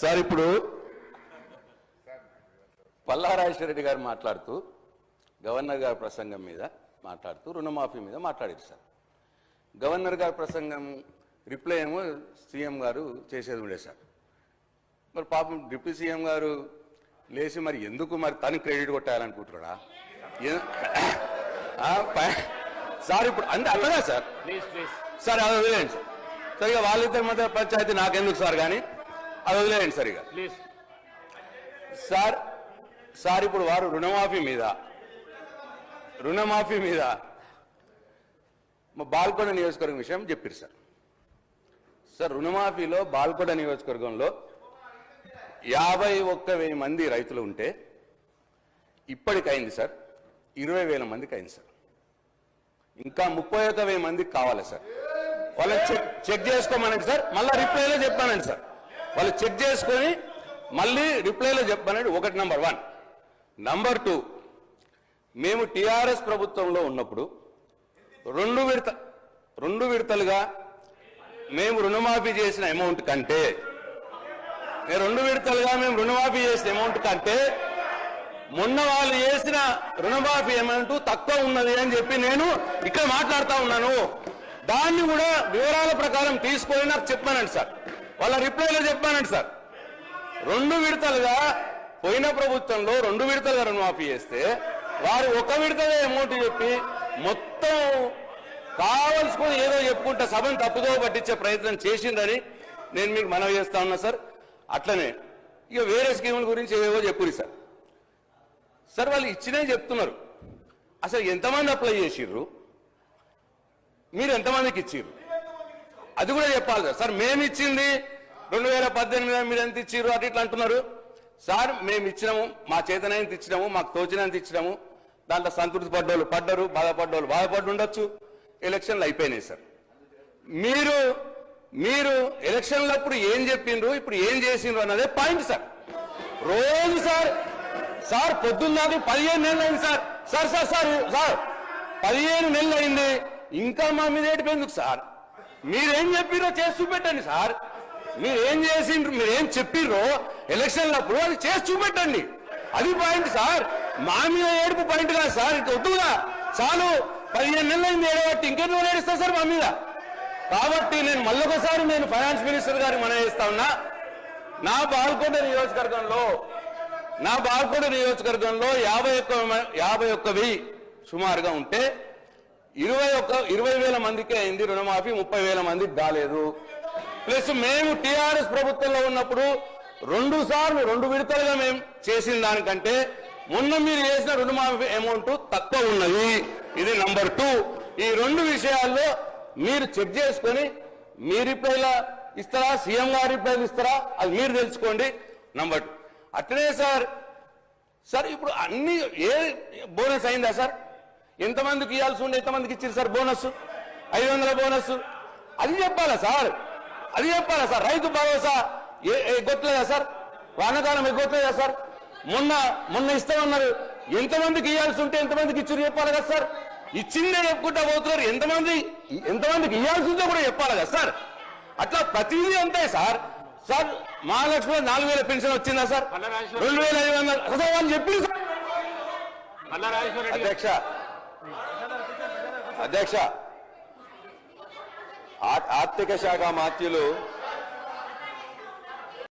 Sir ఇప్పుడు పల్లారాజేశ్వర రెడ్డి గారు మాట్లాడుతూ గవర్నర్ గారి ప్రసంగం మీద మాట్లాడుతూ రుణమాఫీ మీద మాట్లాడారు సార్. గవర్నర్ గారి ప్రసంగం రిప్లై ఏమో సీఎం గారు చేసేది ఉండే సార్. మరి పాపం డిప్యూటీ సీఎం గారు లేచి మరి ఎందుకు మరి తను క్రెడిట్ కొట్టాలనుకుంటున్నాడా? ఏ- ఆ, పై- సార్ ఇప్పుడు అంతే అట్లదా సార్. ప్లీజ్ ప్లీజ్ సార్ అది సార్. ఇక వాళ్ళిద్దరి మధ్య పంచాయతీ నాకెందుకు సార్ కానీ? అది వదిలేయండి సార్ ఇక ప్లీజ్. సార్ సార్ ఇప్పుడు వారు రుణమాఫీ మీద రుణమాఫీ మీద మా బాల్కొండ నియోజకవర్గం విషయం చెప్పారు సార్. సార్ రుణమాఫీలో బాల్కొండ నియోజకవర్గంలో యాభై ఒక్క వెయ్యి మంది రైతులు ఉంటే ఇప్పటికైంది సార్ ఇరవై వేల మందికి అయింది సార్. ఇంకా ముప్పై ఒక్క వెయ్యి మందికి కావాలి సార్. వాళ్ళని చెక్ చెక్ చేసుకోమనండి సార్ మళ్ళీ రిప్లైలో చెప్పానండి సార్. వాళ్ళు చెక్ చేసుకొని మళ్ళీ రిప్లైలో చెప్పానండి ఒకటి నెంబర్ వన్ నంబర్ టూ మేము టీఆర్ఎస్ ప్రభుత్వంలో ఉన్నప్పుడు రెండు విడత రెండు విడతలుగా మేము రుణమాఫీ చేసిన అమౌంట్ కంటే రెండు విడతలుగా మేము రుణమాఫీ చేసిన అమౌంట్ కంటే మొన్న వాళ్ళు చేసిన రుణమాఫీ అమౌంట్ తక్కువ ఉన్నది అని చెప్పి నేను ఇక్కడ మాట్లాడుతా ఉన్నాను. దాన్ని కూడా వివరాల ప్రకారం తీసుకొని నాకు చెప్పానండి సార్. వాళ్ళ రిప్లైలో చెప్పానండి సార్. రెండు విడతలుగా పోయిన ప్రభుత్వంలో రెండు విడతలుగా రుణమాఫీ చేస్తే వారు ఒక విడతగా అమౌంట్ చెప్పి మొత్తం కావలసుకొని ఏదో చెప్పుకుంటే సభను తప్పుదో పట్టించే ప్రయత్నం చేసిందని నేను మీకు మనవి చేస్తా ఉన్నా సార్. అట్లనే ఇక వేరే స్కీముల గురించి ఏవో చెప్పురి సార్. సార్ వాళ్ళు ఇచ్చినే చెప్తున్నారు. అసలు ఎంతమంది అప్లై చేసిర్రు? మీరు ఎంతమందికి ఇచ్చిర్రు? అది కూడా చెప్పాలి సార్. సార్ మేము ఇచ్చింది రెండు వేల పద్దెనిమిది మీరు ఎంత ఇచ్చారు అటు ఇట్లా అంటున్నారు. సార్ మేము ఇచ్చినాము మా చేతనైనంత ఇచ్చినాము మాకు తోచినంత ఇచ్చినాము. దాంట్లో సంతృప్తి పడ్డోళ్ళు పడ్డరు బాధపడ్డోళ్ళు బాధపడి ఉండొచ్చు. ఎలక్షన్లు అయిపోయినాయి సార్. మీరు మీరు ఎలక్షన్లప్పుడు ఏం చెప్పిండ్రు ఇప్పుడు ఏం చేసిండ్రు అన్నదే పాయింట్ సార్. రోజు సార్ సార్ పొద్దున్నది పదిహేను నెలలు అయింది sir. Sir sir sir sir పదిహేను నెలలు అయింది. ఇంకా మా మీద ఏడిపోయిందుకు సార్? మీరేం చెప్పిరో చేసి చూపెట్టండి సార్. మీరేం చేసిండ్రు మీరేం చెప్పిర్రో ఎలక్షన్లప్పుడు అది చేసి చూపెట్టండి. అది పాయింట్ సార్. మా మీద ఏడుపు పాయింట్ కాదు సార్. ఇటు వద్దుగా చాలు. పదిహేను నెలలు అయింది ఏడబట్టి ఇంకెన్ని రోజులు ఏడుస్తా సార్ మా మీద? కాబట్టి నేను మళ్ళొకసారి నేను ఫైనాన్స్ మినిస్టర్ గారికి మనం చేస్తా ఉన్నా. నా బాల్కొండ నియోజకవర్గంలో నా బాల్కొండ నియోజకవర్గంలో యాభై ఒక్క యాభై ఒక్కవి సుమారుగా ఉంటే ఇరవై ఒక ఇరవై వేల మందికి అయింది రుణమాఫీ ముప్పై వేల మందికి కాలేదు. ప్లస్ మేము టిఆర్ఎస్ ప్రభుత్వంలో ఉన్నప్పుడు రెండు సార్లు రెండు విడతలుగా మేము చేసిన దానికంటే మొన్న మీరు చేసిన రుణమాఫీ అమౌంట్ తక్కువ ఉన్నది. ఇది నంబర్ టూ ఈ రెండు విషయాల్లో మీరు చెక్ చేసుకొని మీ రిప్లైలా ఇస్తారా సీఎం గారి రిప్లైలు ఇస్తారా అది మీరు తెలుసుకోండి. నంబర్ టూ అట్లనే సార్. సార్ ఇప్పుడు అన్ని ఏ బోనస్ అయిందా సార్? ఎంతమందికి ఇవ్వాల్సి ఉండే ఎంతమందికి ఇచ్చారు సార్ బోనస్? ఐదు వందల బోనస్? అది చెప్పాలా సార్? అది చెప్పాలా సార్? రైతు భరోసా ఏ ఎగ్గొట్టలేదా సార్? వానకాలం ఎగ్గొట్టలేదా సార్? మొన్న మొన్న ఇస్తామన్నారు ఎంతమందికి ఇవ్వాల్సి ఉంటే ఎంతమందికి ఇచ్చారు చెప్పాలి కదా సార్? ఇచ్చిందే చెప్పుకుంటా పోతున్నారు. ఎంతమంది ఎంతమందికి ఇవ్వాల్సి ఉందో కూడా చెప్పాలి కదా సార్? అట్లా ప్రతిదీ అంతే సార్. సార్ మహాలక్ష్మి నాలుగు వేల పెన్షన్ వచ్చిందా సార్? రెండు వేల ఐదు వందలు. అసలు వాళ్ళు చెప్పింది సార్. అధ్యక్ష అధ్యక్ష ఆర్థిక శాఖ మాత్యులు